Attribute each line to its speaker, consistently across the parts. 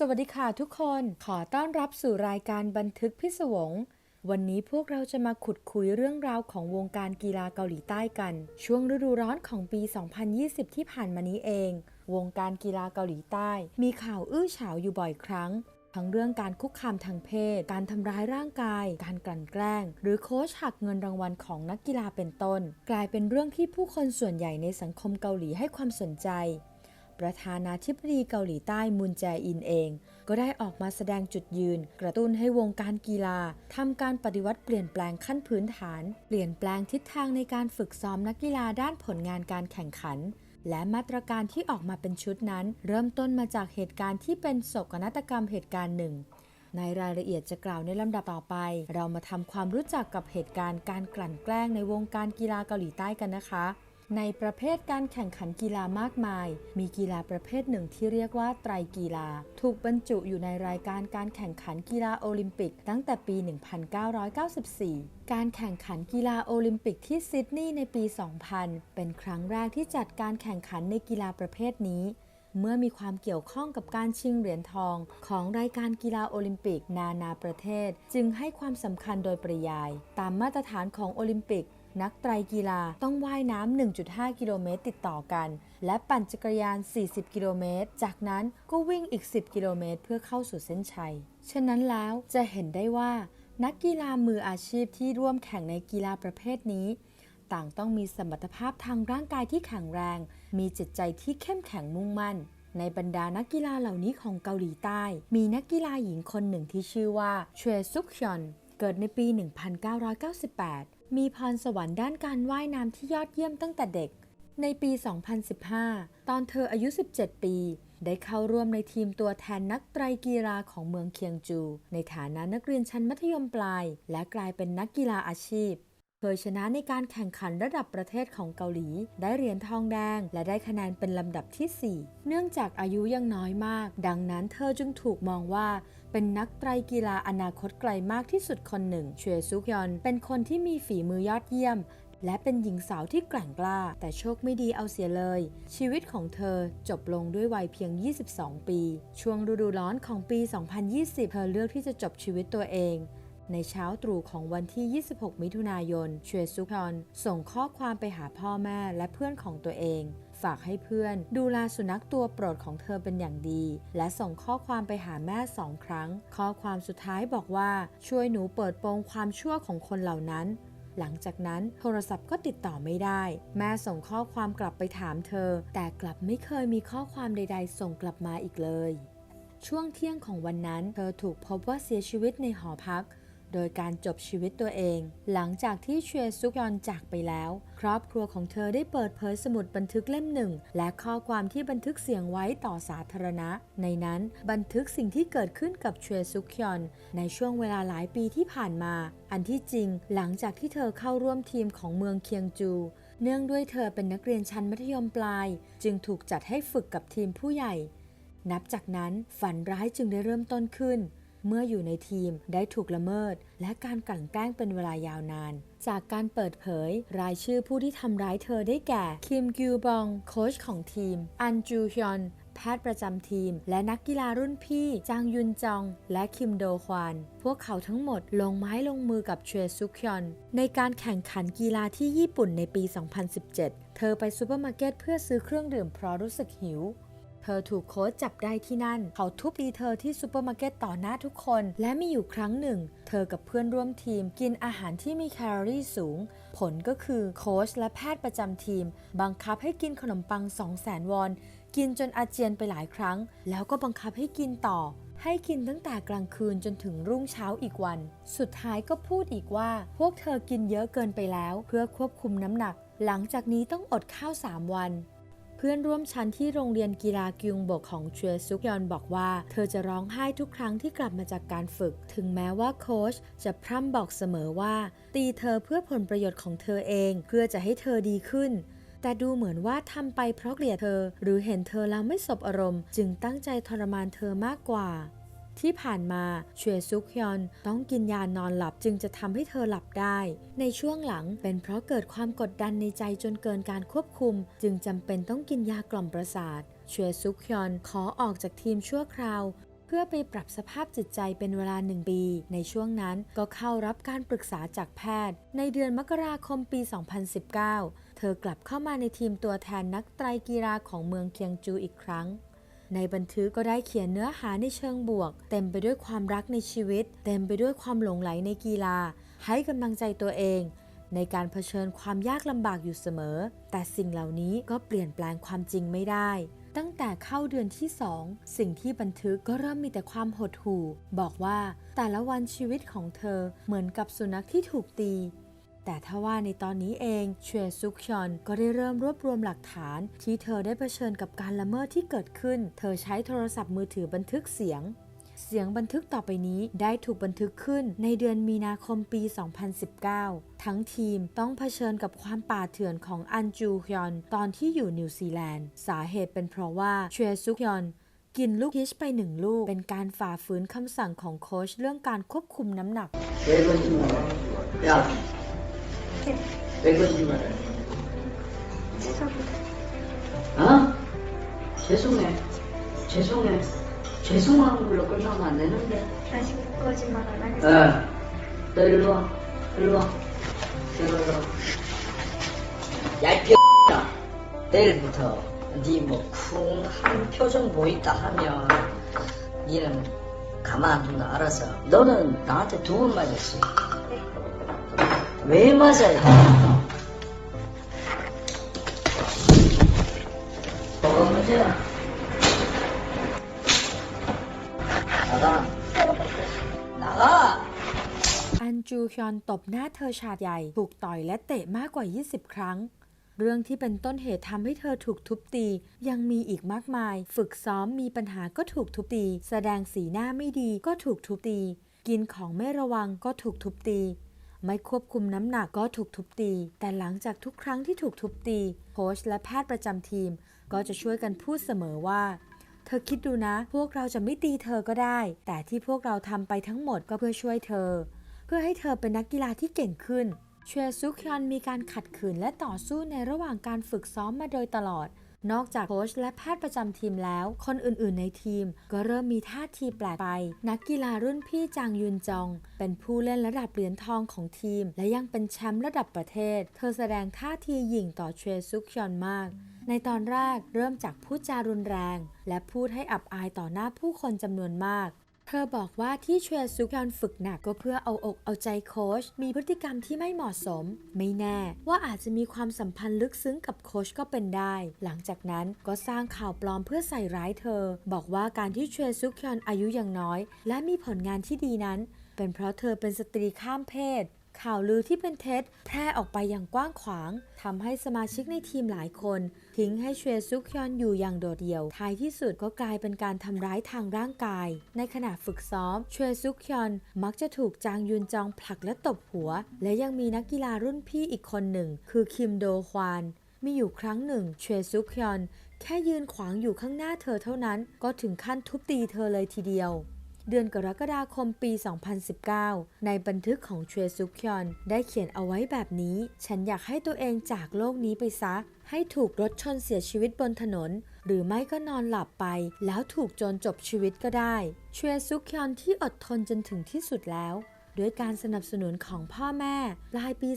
Speaker 1: สวัสดีค่ะทุกคนขอต้อนรับสู่รายการบันทึกพิศวง วันนี้พวกเราจะมาขุดคุยเรื่องราวของวงการกีฬาเกาหลีใต้กัน ช่วงฤดูร้อนของปี 2020 ที่ผ่านมานี้เอง วงการกีฬาเกาหลีใต้ มีข่าวอื้อฉาวอยู่บ่อยครั้ง ทั้งเรื่องการคุกคามทางเพศ การทำร้ายร่างกาย การกลั่นแกล้ง หรือโค้ชหักเงินรางวัลของนักกีฬาเป็นต้น กลายเป็นเรื่องที่ผู้คนส่วนใหญ่ในสังคมเกาหลีให้ความสนใจ ประธานาธิบดีเกาหลีใต้มุนแจอินเอง ก็ได้ออกมาแสดงจุดยืน กระตุ้นให้วงการกีฬาทำการปฏิวัติเปลี่ยนแปลงขั้นพื้นฐาน เปลี่ยนแปลงทิศทางในการฝึกซ้อมนักกีฬาด้านผลงานการแข่งขัน และมาตรการที่ออกมาเป็นชุดนั้น เริ่มต้นมาจากเหตุการณ์ที่เป็นโศกนาฏกรรมเหตุการณ์หนึ่งในรายละเอียดจะกล่าวในลำดับต่อไป เรามาทำความรู้จักกับเหตุการณ์การกลั่นแกล้งในวงการกีฬาเกาหลีใต้กันนะคะ ในประเภทการแข่งขันกีฬามากมาย มีกีฬาประเภทหนึ่งที่เรียกว่าไตรกีฬา ถูกบรรจุอยู่ในรายการการแข่งขันกีฬาโอลิมปิก ตั้งแต่ปี 1994 การแข่งขันกีฬาโอลิมปิกที่ซิดนีย์ในปี 2000 เป็นครั้งแรกที่จัดการแข่งขันในกีฬาประเภทนี้ เมื่อมีความเกี่ยวข้องกับการชิงเหรียญทอง ของรายการกีฬาโอลิมปิก นานาประเทศ จึงให้ความสำคัญโดยปริยาย ตามมาตรฐานของโอลิมปิก นักไตรกีฬาต้องว่ายน้ำ 1.5 กิโลเมตรติดต่อกัน และปั่นจักรยาน 40 กิโลเมตร จากนั้นก็วิ่งอีก 10 กิโลเมตร เพื่อเข้าสู่เส้นชัย ฉะนั้นแล้วจะเห็นได้ว่า นักกีฬามืออาชีพที่ร่วมแข่งในกีฬาประเภทนี้ ต่างต้องมีสมรรถภาพทางร่างกายที่แข็งแรง มีจิตใจที่เข้มแข็งมุ่งมั่นในบรรดานักกีฬาเหล่านี้ของเกาหลีใต้ มีนักกีฬาหญิงคนหนึ่งที่ชื่อว่าชเวซุกฮยอน เกิดในปี 1998 มีพรสวรรค์ด้านการว่ายน้ำที่ยอดเยี่ยมตั้งแต่เด็ก ในปี 2015 ตอนเธออายุ 17 ปี ได้เข้าร่วมในทีมตัวแทนนักไตรกีฬาของเมืองเคียงจู ในฐานะนักเรียนชั้นมัธยมปลาย และกลายเป็นนักกีฬาอาชีพเคยชนะในการแข่งขันระดับประเทศของเกาหลี ได้เหรียญทองแดง และได้คะแนนเป็นลำดับที่ 4 เนื่องจากอายุยังน้อยมาก ดังนั้นเธอจึงถูกมองว่า เป็นนักไตรกีฬาอนาคตไกลมากที่สุดคนหนึ่งเชวซุกยอน เป็นคนที่มีฝีมือยอดเยี่ยม และเป็นหญิงสาวที่แกร่งกล้า แต่โชคไม่ดีเอาเสียเลย ชีวิตของเธอจบลงด้วยวัยเพียง 22 ปี ช่วงฤดูร้อนของปี 2020 เธอเลือกที่จะจบชีวิตตัวเองในเช้าตรู่ของวันที่ 26 มิถุนายน เชวซุกฮอนส่งข้อความไปหาพ่อแม่และเพื่อนของตัวเอง ฝากให้เพื่อน ดูแลสุนัขตัวโปรดของเธอเป็นอย่างดี และส่งข้อความไปหาแม่สองครั้ง ข้อความสุดท้ายบอกว่าช่วยหนูเปิดโปงความชั่วของคนเหล่านั้นหลังจากนั้นโทรศัพท์ก็ติดต่อไม่ได้ แม่ส่งข้อความกลับไปถามเธอ แต่กลับไม่เคยมีข้อความใด ๆ ส่งกลับมาอีกเลย ช่วงเที่ยงของวันนั้น เธอถูกพบว่าเสียชีวิตในหอพัก โดยการจบชีวิตตัวเอง หลังจากที่เชวซุกยอนจากไปแล้ว ครอบครัวของเธอได้เปิดเผยสมุดบันทึกเล่มหนึ่ง และข้อความที่บันทึกเสียงไว้ต่อสาธารณะ ในนั้นบันทึกสิ่งที่เกิดขึ้นกับเชวซุกยอน ในช่วงเวลาหลายปีที่ผ่านมา อันที่จริงหลังจากที่เธอเข้าร่วมทีมของเมืองเคียงจูเนื่องด้วยเธอเป็นนักเรียนชั้นมัธยมปลาย จึงถูกจัดให้ฝึกกับทีมผู้ใหญ่ นับจากนั้นฝันร้ายจึงได้เริ่มต้นขึ้น เมื่ออยู่ในทีมได้ถูกละเมิด และการกลั่นแกล้งเป็นเวลายาวนาน จากการเปิดเผย รายชื่อผู้ที่ทำร้ายเธอได้แก่ คิมกิวบอง โค้ชของทีม อันจูฮยอนแพทย์ประจำทีม และนักกีฬารุ่นพี่จางยุนจอง และคิมโดฮวาน พวกเขาทั้งหมดลงไม้ลงมือกับเชวซุกฮยอน ในการแข่งขันกีฬาที่ญี่ปุ่นในปี 2017 เธอไปซูเปอร์มาร์เก็ตเพื่อซื้อเครื่องดื่มเพราะรู้สึกหิว เธอถูกโค้ชจับได้ที่นั่น เขาทุบตีเธอที่ซูเปอร์มาร์เก็ตต่อหน้าทุกคน และมีอยู่ครั้งหนึ่ง เธอกับเพื่อนร่วมทีมกินอาหารที่มีแคลอรี่สูง ผลก็คือโค้ชและแพทย์ประจำทีม บังคับให้กินขนมปัง 2 0 0 0 0 0วอน กินจนอาเจียนไปหลายครั้ง แล้วก็บังคับให้กินต่อให้กินตั้งแต่กลางคืนจนถึงรุ่งเช้าอีกวัน สุดท้ายก็พูดอีกว่า พวกเธอกินเยอะเกินไปแล้ว เพื่อควบคุมน้ำหนัก หลังจากนี้ต้องอดข้าว 3 วัน เพื่อนร่วมชั้นที่โรงเรียนกีฬากิวงบกของเชวซุกยอนบอกว่าเธอจะร้องไห้ทุกครั้งที่กลับมาจากการฝึก ถึงแม้ว่าโค้ชจะพร่ำบอกเสมอว่า ตีเธอเพื่อผลประโยชน์ของเธอเอง เพื่อจะให้เธอดีขึ้น แต่ดูเหมือนว่าทำไปเพราะเกลียดเธอ หรือเห็นเธอแล้วไม่สบอารมณ์ จึงตั้งใจทรมานเธอมากกว่า ที่ผ่านมาเชวซุกฮยอนต้องกินยานอนหลับจึงจะทำให้เธอหลับได้ ในช่วงหลังเป็นเพราะเกิดความกดดันในใจจนเกินการควบคุม จึงจำเป็นต้องกินยากล่อมประสาทเชวซุกฮยอนขอออกจากทีมชั่วคราวเพื่อไปปรับสภาพจิตใจเป็นเวลาหนึ่งปี ในช่วงนั้นก็เข้ารับการปรึกษาจากแพทย์ ในเดือนมกราคมปี 2019 เธอกลับเข้ามาในทีมตัวแทนนักไตรกีฬาของเมืองเคียงจูอีกครั้ง ในบันทึกก็ได้เขียนเนื้อหาในเชิงบวก เต็มไปด้วยความรักในชีวิต เต็มไปด้วยความหลงไหลในกีฬา ให้กำลังใจตัวเอง ในการเผชิญความยากลำบากอยู่เสมอ แต่สิ่งเหล่านี้ก็เปลี่ยนแปลงความจริงไม่ได้ ตั้งแต่เข้าเดือนที่ 2 สิ่งที่บันทึกก็เริ่มมีแต่ความหดหู่ บอกว่าแต่ละวันชีวิตของเธอเหมือนกับสุนัขที่ถูกตี แต่ถ้าว่าในตอนนี้เองเชวซุกชอนก็ได้เริ่มรวบรวมหลักฐานที่เธอได้เผชิญกับการละเมิดที่เกิดขึ้น เธอใช้โทรศัพท์มือถือบันทึกเสียงเสียงบันทึกต่อไปนี้ได้ถูกบันทึกขึ้นในเดือนมีนาคมปี 2019 ทั้งทีมต้องเผชิญกับความป่าเถื่อนของอันจูฮยอนตอนที่อยู่นิวซีแลนด์ สาเหตุเป็นเพราะว่าเชวซุกยอนกินลูกพีชไปหนึ่งลูก เป็นการฝ่าฝืนคำสั่งของโค้ชเรื่องการควบคุมน้ำหนัก
Speaker 2: 왜 거짓말해? 어? 죄송해. 죄송해. 죄송한 걸로 끝나면 안 되는데.
Speaker 3: 다시 거짓말 안
Speaker 2: 어,
Speaker 3: 하겠습니다.
Speaker 2: 너 이리 와. 이리 와. 이리 와. X야. 내일부터 네뭐쿵한 표정 보인다 하면 니는 가만둔다 알아서. 너는 나한테 두 번 맞았어. 見えませ
Speaker 1: อันจูฮยอนตบหน้าเธอชาดใหญ่ ถูกต่อยและเตะมากกว่า 20 ครั้ง เรื่องที่เป็นต้นเหตุทำให้เธอถูกทุบตี ยังมีอีกมากมาย ฝึกซ้อมมีปัญหาก็ถูกทุบตี แสดงสีหน้าไม่ดีก็ถูกทุบตี กินของไม่ระวังก็ถูกทุบตี ไม่ควบคุมน้ำหนักก็ถูกทุบตี แต่หลังจากทุกครั้งที่ถูกทุบตี โค้ชและแพทย์ประจำทีม ก็จะช่วยกันพูดเสมอว่า เธอคิดดูนะ พวกเราจะไม่ตีเธอก็ได้ แต่ที่พวกเราทำไปทั้งหมดก็เพื่อช่วยเธอ เพื่อให้เธอเป็นนักกีฬาที่เก่งขึ้น เชซุกยอนมีการขัดขืนและต่อสู้ในระหว่างการฝึกซ้อมมาโดยตลอด นอกจากโค้ชและแพทย์ประจำทีมแล้ว คนอื่นๆในทีม ก็เริ่มมีท่าทีแปลกไป นักกีฬารุ่นพี่จางยุนจอง เป็นผู้เล่นระดับเหรียญทองของทีม และยังเป็นแชมป์ระดับประเทศ เธอแสดงท่าทีหยิ่งต่อเชวซุกยอนมาก ในตอนแรกเริ่มจากพูดจารุนแรง และพูดให้อับอายต่อหน้าผู้คนจำนวนมาก เธอบอกว่าที่เชวซุกยอนฝึกหนักก็เพื่อเอาอกเอาใจโค้ชมีพฤติกรรมที่ไม่เหมาะสม ไม่แน่ว่าอาจจะมีความสัมพันธ์ลึกซึ้งกับโค้ชก็เป็นได้ หลังจากนั้นก็สร้างข่าวปลอมเพื่อใส่ร้ายเธอ บอกว่าการที่เชวซุกยอนอายุยังน้อย และมีผลงานที่ดีนั้นเป็นเพราะเธอเป็นสตรีข้ามเพศ ข่าวลือที่เป็นเท็จ แพร่ออกไปอย่างกว้างขวางทำให้สมาชิกในทีมหลายคน ทิ้งให้เชวซุกยอนอยู่อย่างโดดเดี่ยว ท้ายที่สุดก็กลายเป็นการทำร้ายทางร่างกาย ในขณะฝึกซ้อม เชวซุกยอนมักจะถูกจางยุนจองผลักและตบหัว และยังมีนักกีฬารุ่นพี่อีกคนหนึ่ง คือคิมโดฮวานมีอยู่ครั้งหนึ่งเชวซุกยอนแค่ยืนขวางอยู่ข้างหน้าเธอเท่านั้น ก็ถึงขั้นทุบตีเธอเลยทีเดียว เดือนกรกฎาคมปี 2019 ในบันทึกของเชวซุกยอนได้เขียนเอาไว้แบบนี้ ฉันอยากให้ตัวเองจากโลกนี้ไปซะ ให้ถูกรถชนเสียชีวิตบนถนน หรือไม่ก็นอนหลับไป แล้วถูกโจรจบชีวิตก็ได้เชวซุกยอนที่อดทนจนถึงที่สุดแล้วด้วยการสนับสนุนของพ่อแม่ปลายปี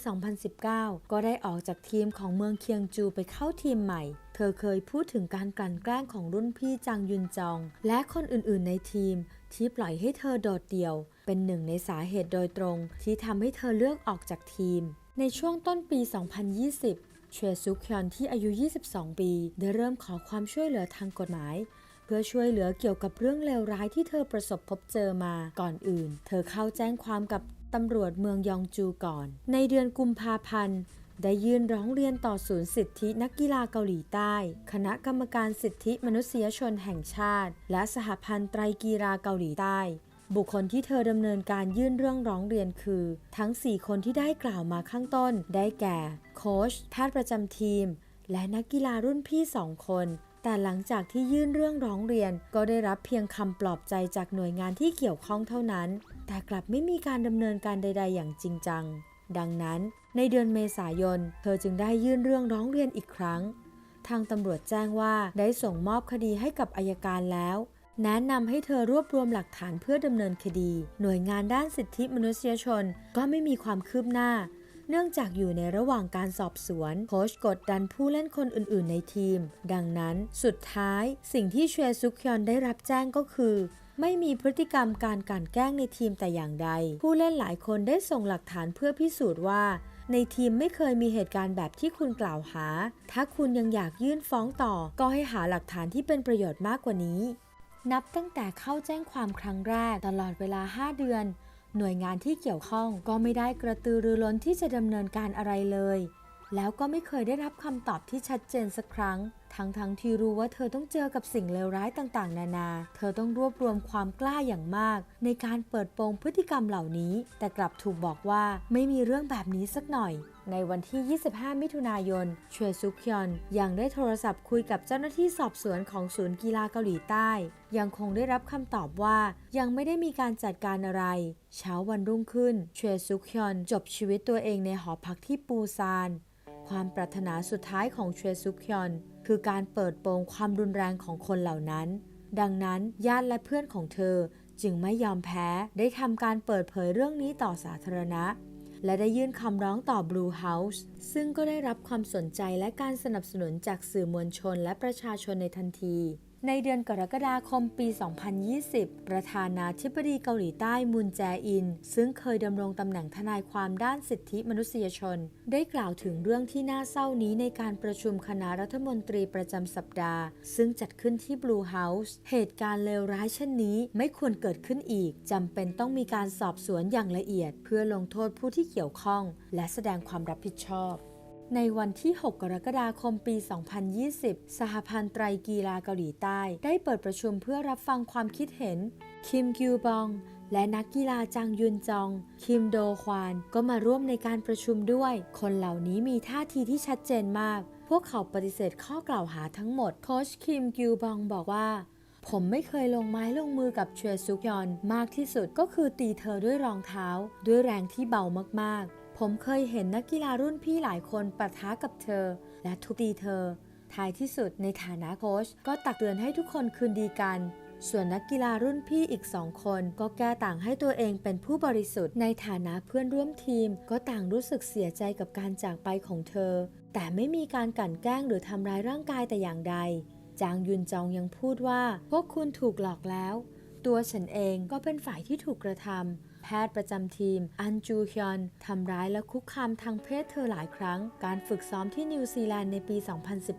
Speaker 1: 2019 ก็ได้ออกจากทีมของเมืองเคียงจูไปเข้าทีมใหม่ ธอเคยพูดถึงการกลั่นแกล้งของรุ่นพี่จางยุนจอง และคนอื่นๆ ในทีม ที่ปล่อยให้เธอโดดเดี่ยว เป็นหนึ่งในสาเหตุโดยตรง ที่ทำให้เธอเลือกออกจากทีม ในช่วงต้นปี 2020 เชซุกยอนที่อายุ 22 ปี ได้เริ่มขอความช่วยเหลือทางกฎหมายเพื่อช่วยเหลือเกี่ยวกับเรื่องเลวร้ายที่เธอประสบพบเจอมาก่อนอื่น เธอเข้าแจ้งความกับตำรวจเมืองยองจูก่อน ในเดือนกุมภาพันธ์ ได้ยื่นร้องเรียนต่อศูนย์สิทธินักกีฬาเกาหลีใต้ คณะกรรมการสิทธิมนุษยชนแห่งชาติ และสหพันธ์ไตรกีฬาเกาหลีใต้ บุคคลที่เธอดำเนินการยื่นเรื่องร้องเรียนคือ ทั้ง 4 คนที่ได้กล่าวมาข้างต้น ได้แก่ โค้ชแพทย์ประจำทีม และนักกีฬารุ่นพี่ 2 คน แต่หลังจากที่ยื่นเรื่องร้องเรียน ก็ได้รับเพียงคำปลอบใจจากหน่วยงานที่เกี่ยวข้องเท่านั้น แต่กลับไม่มีการดำเนินการใด ๆ อย่างจริงจัง ดังนั้น ในเดือนเมษายน เธอจึงได้ยื่นเรื่องร้องเรียนอีกครั้ง ทางตำรวจแจ้งว่าได้ส่งมอบคดีให้กับอายการแล้ว แนะนำให้เธอรวบรวมหลักฐานเพื่อดำเนินคดี หน่วยงานด้านสิทธิมนุษยชนก็ไม่มีความคืบหน้า เนื่องจากอยู่ในระหว่างการสอบสวน โค้ชกดดันผู้เล่นคนอื่น ๆ ในทีม ดังนั้นสุดท้ายสิ่งที่เชยซุกยอนได้รับแจ้งก็คือไม่มีพฤติกรรมการกลั่นแกล้งในทีมแต่อย่างใด ผู้เล่นหลายคนได้ส่งหลักฐานเพื่อพิสูจน์ว่า ในทีมไม่เคยมีเหตุการณ์แบบที่คุณกล่าวหา ถ้าคุณยังอยากยื่นฟ้องต่อ ก็ให้หาหลักฐานที่เป็นประโยชน์มากกว่านี้ นับตั้งแต่เข้าแจ้งความครั้งแรกตลอดเวลา 5 เดือน หน่วยงานที่เกี่ยวข้องก็ไม่ได้กระตือรือร้นที่จะดำเนินการอะไรเลย แล้วก็ไม่เคยได้รับคำตอบที่ชัดเจนสักครั้ง ทั้งๆทที่รู้ว่าเธอต้องเจอกับสิ่งเลวร้ายต่างๆ นานา เธอต้องรวบรวมความกล้าอย่างมาก ในการเปิดโปงพฤติกรรมเหล่านี้ แต่กลับถูกบอกว่าไม่มีเรื่องแบบนี้สักหน่อย ในวันที่ 25 มิถุนายนชวซุกยอนยังได้โทรศัพท์คุยกับเจ้าหน้าที่สอบสวนของศูนย์กีฬาเกาหลีใต้ ยังคงได้รับคำตอบว่ายังไม่ได้มีการจัดการอะไร เช้าวันรุ่งขึ้นชวซุกยอนจบชีวิตตัวเองในหอพักที่ปูซาน ความปรารถนาสุดท้ายของเชซุคยอน คือการเปิดโปงความรุนแรงของคนเหล่านั้น ดังนั้นญาติและเพื่อนของเธอจึงไม่ยอมแพ้ได้ทำการเปิดเผยเรื่องนี้ต่อสาธารณะ และได้ยื่นคำร้องต่อ Blue House ซึ่งก็ได้รับความสนใจและการสนับสนุนจากสื่อมวลชนและประชาชนในทันที ในเดือนกรกฎาคมปี 2020 ประธานาธิบดีเกาหลีใต้มุนแจอิน ซึ่งเคยดำรงตำแหน่งทนายความด้านสิทธิมนุษยชน ได้กล่าวถึงเรื่องที่น่าเศร้านี้ในการประชุมคณะรัฐมนตรีประจำสัปดาห์ ซึ่งจัดขึ้นที่ Blue House เหตุการณ์เลวร้ายเช่นนี้ไม่ควรเกิดขึ้นอีกจำเป็นต้องมีการสอบสวนอย่างละเอียด เพื่อลงโทษผู้ที่เกี่ยวข้อง และแสดงความรับผิดชอบ ในวันที่ 6 กรกฎาคม ปี 2020 สหพันธ์ไตรกีฬาเกาหลีใต้ ได้เปิดประชุมเพื่อรับฟังความคิดเห็น คิมกิวบอง และนักกีฬาจางยุนจอง คิมโดควาน ก็มาร่วมในการประชุมด้วย คนเหล่านี้มีท่าทีที่ชัดเจนมาก พวกเขาปฏิเสธข้อกล่าวหาทั้งหมด โค้ชคิมกิวบองบอกว่าผมไม่เคยลงไม้ลงมือกับเชยซุกยอน มากที่สุดก็คือตีเธอด้วยรองเท้า ด้วยแรงที่เบามากๆ ผมเคยเห็นนักกีฬารุ่นพี่หลายคนปะทะกับเธอ และทุบตีเธอ ท้ายที่สุดในฐานะโค้ชก็ตักเตือนให้ทุกคนคืนดีกัน ส่วนนักกีฬารุ่นพี่อีกสองคน ก็แก้ต่างให้ตัวเองเป็นผู้บริสุทธิ์ในฐานะเพื่อนร่วมทีม ก็ต่างรู้สึกเสียใจกับการจากไปของเธอ แต่ไม่มีการกลั่นแกล้งหรือทำร้ายร่างกายแต่อย่างใด จางยุนจองยังพูดว่าพวกคุณถูกหลอกแล้ว ตัวฉันเองก็เป็นฝ่ายที่ถูกกระทำ พทย์ประจำทีม อันจูฮยอนทำร้ายและคุกคามทางเพศเธอหลายครั้ง การฝึกซ้อมที่นิวซีแลนด์ในปี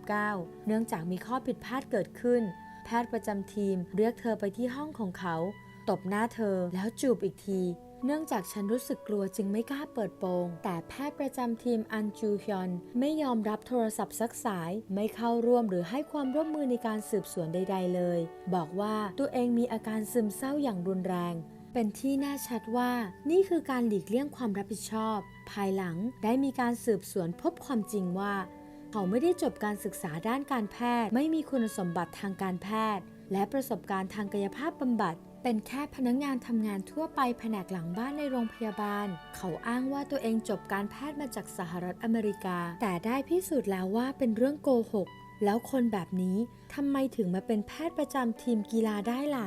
Speaker 1: 2019 เนื่องจากมีข้อผิดพลาดเกิดขึ้น แพทย์ประจำทีมเรียกเธอไปที่ห้องของเขา ตบหน้าเธอแล้วจูบอีกทีเนื่องจากฉันรู้สึกกลัวจึงไม่กล้าเปิดโปง แต่แพทย์ประจำทีมอันจูฮยอนไม่ยอมรับโทรศัพท์สักสาย ไม่เข้าร่วมหรือให้ความร่วมมือในการสืบสวนใด ๆ เลย บอกว่าตัวเองมีอาการซึมเศร้าอย่างรุนแรง เป็นที่แน่ชัดว่านี่คือการหลีกเลี่ยงความรับผิดชอบ ภายหลังได้มีการสืบสวนพบความจริงว่า เขาไม่ได้จบการศึกษาด้านการแพทย์ ไม่มีคุณสมบัติทางการแพทย์ และประสบการณ์ทางกายภาพบำบัดเป็นแค่พนักงานทำงานทั่วไปแผนกหลังบ้านในโรงพยาบาล เขาอ้างว่าตัวเองจบการแพทย์มาจากสหรัฐอเมริกา แต่ได้พิสูจน์แล้วว่าเป็นเรื่องโกหก แล้วคนแบบนี้ทำไมถึงมาเป็นแพทย์ประจำทีมกีฬาได้ล่ะ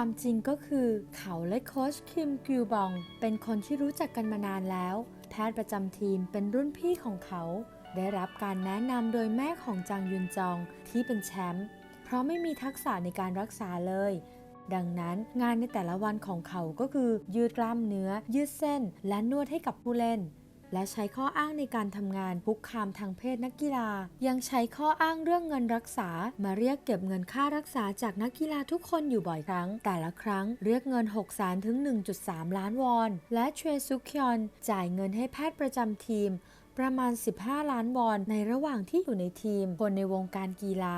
Speaker 1: ความจริงก็คือเขาและโค้ชคิมกิวบอง เป็นคนที่รู้จักกันมานานแล้ว แพทย์ประจำทีมเป็นรุ่นพี่ของเขา ได้รับการแนะนำโดยแม่ของจางยุนจองที่เป็นแชมป์เพราะไม่มีทักษะในการรักษาเลย ดังนั้นงานในแต่ละวันของเขาก็คือยืดกล้ามเนื้อ ยืดเส้น และนวดให้กับผู้เล่น และใช้ข้ออ้างในการทำงานคุกคามทางเพศนักกีฬา ยังใช้ข้ออ้างเรื่องเงินรักษา มาเรียกเก็บเงินค่ารักษาจากนักกีฬาทุกคนอยู่บ่อยครั้ง แต่ละครั้งเรียกเงิน 6 0 0 0 0ถึง 1.3 ล้านวอน และเชซุกยอนจ่ายเงินให้แพทย์ประจำทีม ประมาณ 15 ล้านวอนในระหว่างที่อยู่ในทีม คนในวงการกีฬา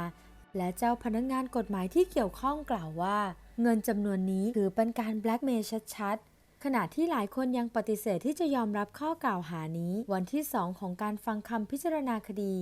Speaker 1: และเจ้าพนักงานกฎหมายที่เกี่ยวข้องกล่าวว่า เงินจำนวนนี้ถือเป็นการแบล็กเมย์ชัด ขณะที่หลายคนยังปฏิเสธที่จะยอมรับข้อกล่าวหานี้ วันที่ 2 ของการฟังคำพิจารณาคดี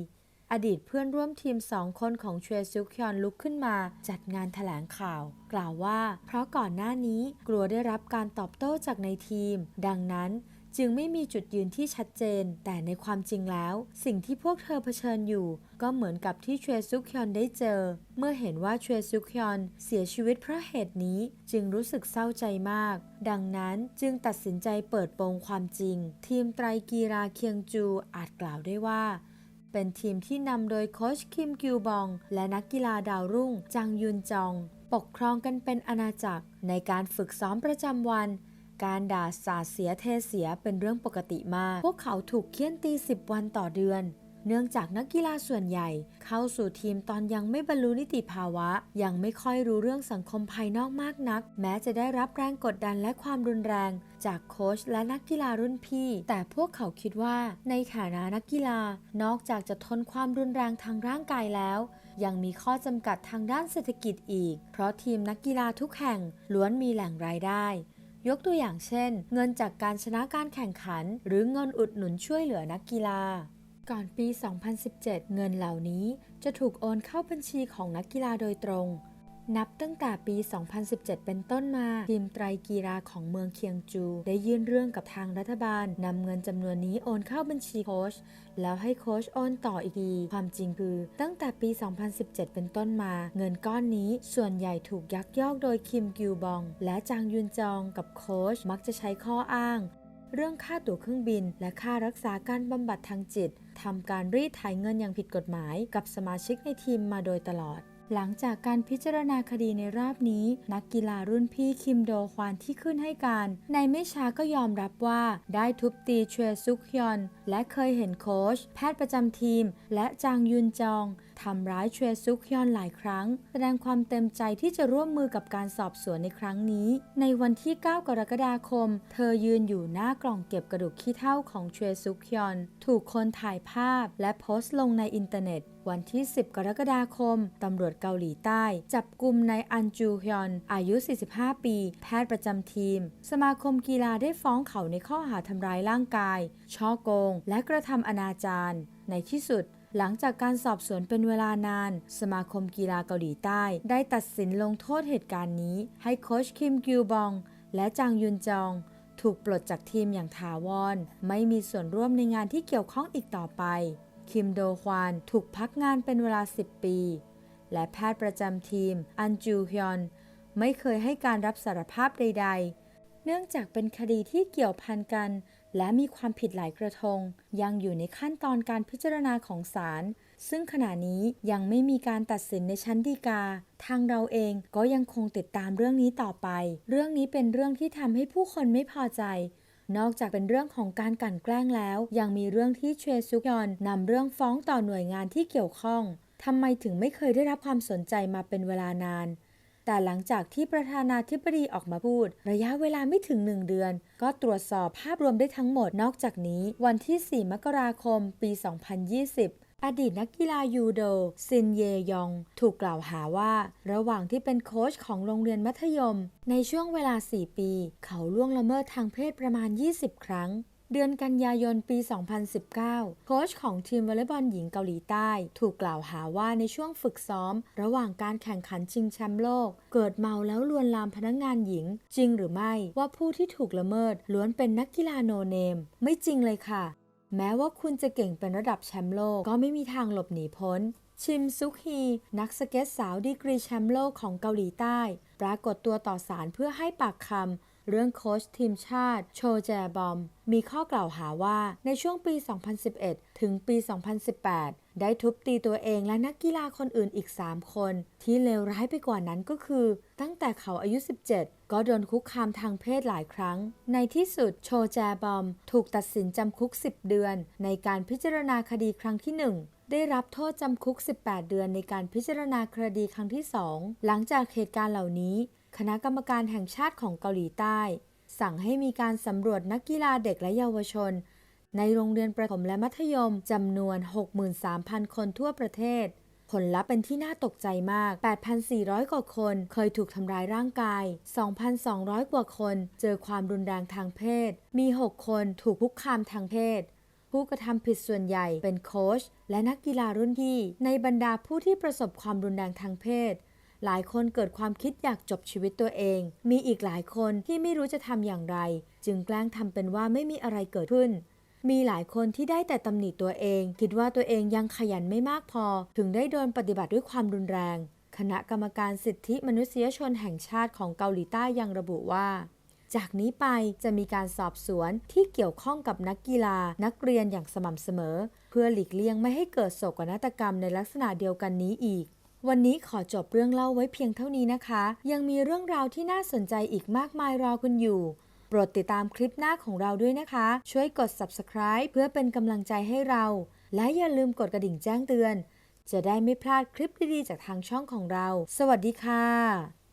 Speaker 1: อดีตเพื่อนร่วมทีมสองคนของเชซุกยอนลุกขึ้นมา จัดงานถแถลงข่าว กล่าวว่า เพราะก่อนหน้านี้กลัวได้รับการตอบโต้จากในทีม ดังนั้น จึงไม่มีจุดยืนที่ชัดเจน แต่ในความจริงแล้ว สิ่งที่พวกเธอเผชิญอยู่ ก็เหมือนกับที่เชซุกยอนได้เจอ เมื่อเห็นว่าเชซุกยอนเสียชีวิตเพราะเหตุนี้จึงรู้สึกเศร้าใจมาก ดังนั้นจึงตัดสินใจเปิดโปงความจริง ทีมไตรกีฬาเคียงจูอาจกล่าวได้ว่าเป็นทีมที่นำโดยโค้ชคิมกิวบอง และนักกีฬาดาวรุ่ง จังยุนจอง ปกครองกันเป็นอาณาจักรในการฝึกซ้อมประจำวัน การด่าสาดเสียเทเสียเป็นเรื่องปกติมาก พวกเขาถูกเคี่ยนตี 10 วันต่อเดือน เนื่องจากนักกีฬาส่วนใหญ่ เข้าสู่ทีมตอนยังไม่บรรลุนิติภาวะ ยังไม่ค่อยรู้เรื่องสังคมภายนอกมากนัก แม้จะได้รับแรงกดดันและความรุนแรง จากโค้ชและนักกีฬารุ่นพี่ แต่พวกเขาคิดว่า ในฐานะนักกีฬา นอกจากจะทนความรุนแรงทางร่างกายแล้วยังมีข้อจำกัดทางด้านเศรษฐกิจอีก เพราะทีมนักกีฬาทุกแห่งล้วนมีแหล่งรายได้ ยกตัวอย่างเช่น เงินจากการชนะการแข่งขัน หรือเงินอุดหนุนช่วยเหลือนักกีฬา ก่อนปี 2017 เงินเหล่านี้จะถูกโอนเข้าบัญชีของนักกีฬาโดยตรง นับตั้งแต่ปี 2017 เป็นต้นมา ทีมไตรกีฬาของเมืองเคียงจู ได้ยื่นเรื่องกับทางรัฐบาลนำเงินจำนวนนี้โอนเข้าบัญชีโค้ชแล้วให้โค้ชโอนต่ออีกทีความจริงคือ ตั้งแต่ปี 2017 เป็นต้นมา เงินก้อนนี้ส่วนใหญ่ถูกยักยอกโดยคิมกิวบอง และจางยุนจองกับโค้ชมักจะใช้ข้ออ้าง เรื่องค่าตั๋วเครื่องบิน และค่ารักษาการบำบัดทางจิตทำการรีดไถเงินอย่างผิดกฎหมาย กับสมาชิกในทีมมาโดยตลอด หลังจากการพิจารณาคดีในรอบนี้ นักกีฬารุ่นพี่คิมโดควานที่ขึ้นให้การ ในไม่ช้าก็ยอมรับว่า ได้ทุบตีเชวซุกฮยอน และเคยเห็นโค้ชแพทย์ประจำทีม และจางยุนจอง ทำร้ายเชวซุกฮยอนหลายครั้ง แสดงความเต็มใจที่จะร่วมมือกับการสอบสวนในครั้งนี้ ในวันที่ 9 กรกฎาคม เธอยืนอยู่หน้ากล่องเก็บกระดูกขี้เท่าของเชวซุกฮยอน ถูกคนถ่ายภาพและโพสต์ลงในอินเทอร์เน็ตวันที่ 10 กรกฎาคม ตำรวจเกาหลีใต้ จับกลุ่มนายอันจูฮยอน อายุ 45 ปี แพทย์ประจำทีม สมาคมกีฬาได้ฟ้องเขาในข้อหาทำร้ายร่างกาย ช่อโกง และกระทำอนาจารในที่สุด หลังจากการสอบสวนเป็นเวลานาน สมาคมกีฬาเกาหลีใต้ ได้ตัดสินลงโทษเหตุการณ์นี้ ให้โค้ชคิมกิวบอง และจางยุนจอง ถูกปลดจากทีมอย่างถาวร ไม่มีส่วนร่วมในงานที่เกี่ยวข้องอีกต่อไป คิมโดควานถูกพักงานเป็นเวลา 10 ปี และแพทย์ประจำทีม อันจูฮยอน ไม่เคยให้การรับสารภาพใด ๆ เนื่องจากเป็นคดีที่เกี่ยวพันกัน และมีความผิดหลายกระทง ยังอยู่ในขั้นตอนการพิจารณาของศาลซึ่งขณะนี้ยังไม่มีการตัดสินในชั้นฎีกา ทางเราเองก็ยังคงติดตามเรื่องนี้ต่อไป เรื่องนี้เป็นเรื่องที่ทำให้ผู้คนไม่พอใจ นอกจากเป็นเรื่องของการกลั่นแกล้งแล้ว ยังมีเรื่องที่เชซุกยอนนำเรื่องฟ้องต่อหน่วยงานที่เกี่ยวข้องทำไมถึงไม่เคยได้รับความสนใจมาเป็นเวลานาน แต่หลังจากที่ประธานาธิบดีออกมาพูด ระยะเวลาไม่ถึง 1 เดือน ก็ตรวจสอบภาพรวมได้ทั้งหมด นอกจากนี้ วันที่ 4 มกราคม ปี 2020อดีตนักกีฬายูโด ซินเยยอง ถูกกล่าวหาว่า ระหว่างที่เป็นโค้ชของโรงเรียนมัธยม ในช่วงเวลา 4 ปี เขาล่วงละเมิดทางเพศประมาณ 20 ครั้ง เดือนกันยายนปี 2019 โค้ชของทีมวอลเลย์บอลหญิงเกาหลีใต้ ถูกกล่าวหาว่าในช่วงฝึกซ้อม ระหว่างการแข่งขันชิงแชมป์โลก เกิดเมาแล้วลวนลามพนักงานหญิง จริงหรือไม่ว่าผู้ที่ถูกละเมิดล้วนเป็นนักกีฬาโนเนม ไม่จริงเลยค่ะ แม้ว่าคุณจะเก่งเป็นระดับแชมป์โลกก็ไม่มีทางหลบหนีพ้น ชิมซุกฮี นักสเก็ตสาวดีกรีแชมป์โลกของเกาหลีใต้ ปรากฏตัวต่อศาลเพื่อให้ปากคำเรื่องโค้ชทีมชาติโชแจบอม มีข้อกล่าวหาว่าในช่วงปี 2011 ถึงปี 2018 ได้ทุบตีตัวเองและนักกีฬาคนอื่นอีก 3 คน ที่เลวร้ายไปกว่านั้นก็คือ ตั้งแต่เขาอายุ 17 ก็โดนคุกคามทางเพศหลายครั้ง ในที่สุดโชแจบอม ถูกตัดสินจำคุก 10 เดือน ในการพิจารณาคดีครั้งที่ 1ได้รับโทษจำคุก 18 เดือนในการพิจารณาคดีครั้งที่ 2 หลังจากเหตุการณ์เหล่านี้ คณะกรรมการแห่งชาติของเกาหลีใต้ สั่งให้มีการสำรวจนักกีฬาเด็กและเยาวชน ในโรงเรียนประถมและมัธยมจำนวน 63,000 คนทั่วประเทศ ผลลัพธ์เป็นที่น่าตกใจมาก 8,400 กว่าคน เคยถูกทำร้ายร่างกาย 2,200 กว่าคน เจอความรุนแรงทางเพศ มี 6 คนถูกคุกคามทางเพศผู้กระทำผิดส่วนใหญ่เป็นโค้ชและนักกีฬารุ่นพี่ ในบรรดาผู้ที่ประสบความรุนแรงทางเพศ หลายคนเกิดความคิดอยากจบชีวิตตัวเอง มีอีกหลายคนที่ไม่รู้จะทำอย่างไร จึงแกล้งทำเป็นว่าไม่มีอะไรเกิดขึ้น มีหลายคนที่ได้แต่ตำหนิตัวเอง คิดว่าตัวเองยังขยันไม่มากพอ ถึงได้โดนปฏิบัติด้วยความรุนแรง คณะกรรมการสิทธิมนุษยชนแห่งชาติของเกาหลีใต้ยังระบุว่าจากนี้ไปจะมีการสอบสวนที่เกี่ยวข้องกับนักกีฬา นักเรียนอย่างสม่ำเสมอ เพื่อหลีกเลี่ยงไม่ให้เกิดโศกนาฏกรรมในลักษณะเดียวกันนี้อีก วันนี้ขอจบเรื่องเล่าไว้เพียงเท่านี้นะคะ ยังมีเรื่องราวที่น่าสนใจอีกมากมายรอคุณอยู่ โปรดติดตามคลิปหน้าของเราด้วยนะคะ ช่วยกด subscribe เพื่อเป็นกำลังใจให้เรา และอย่าลืมกดกระดิ่งแจ้งเตือน จะได้ไม่พลาดคลิปดีๆจากทางช่องของเรา สวัสดีค่ะ